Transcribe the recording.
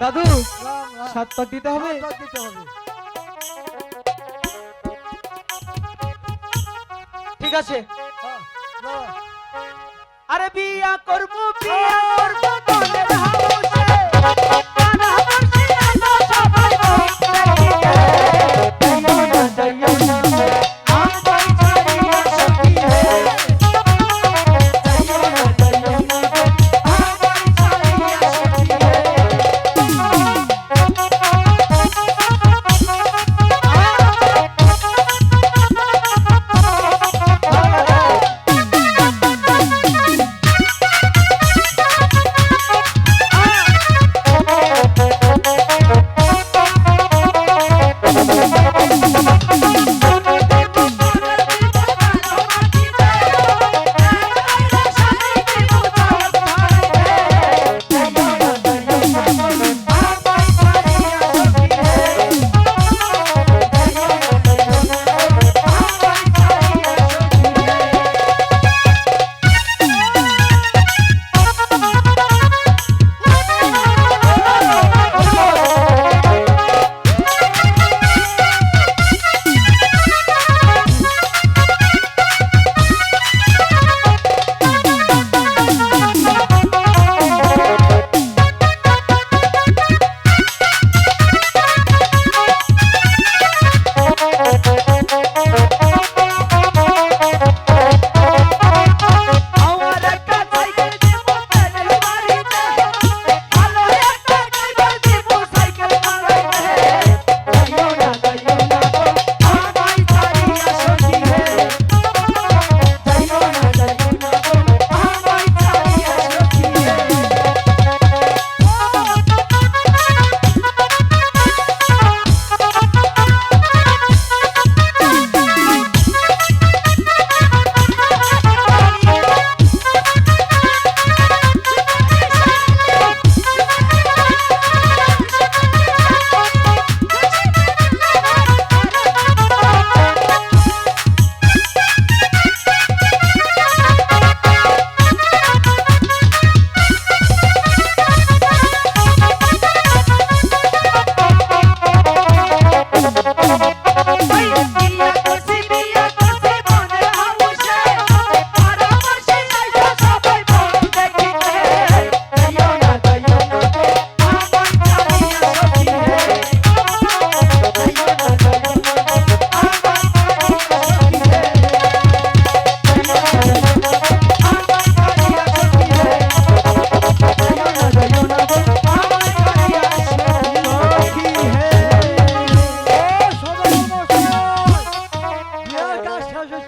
দাদু সাত পাক দিতে হবে। ঠিক আছে। হ্যাঁ, আরে বিয়া করব বিয়া করব।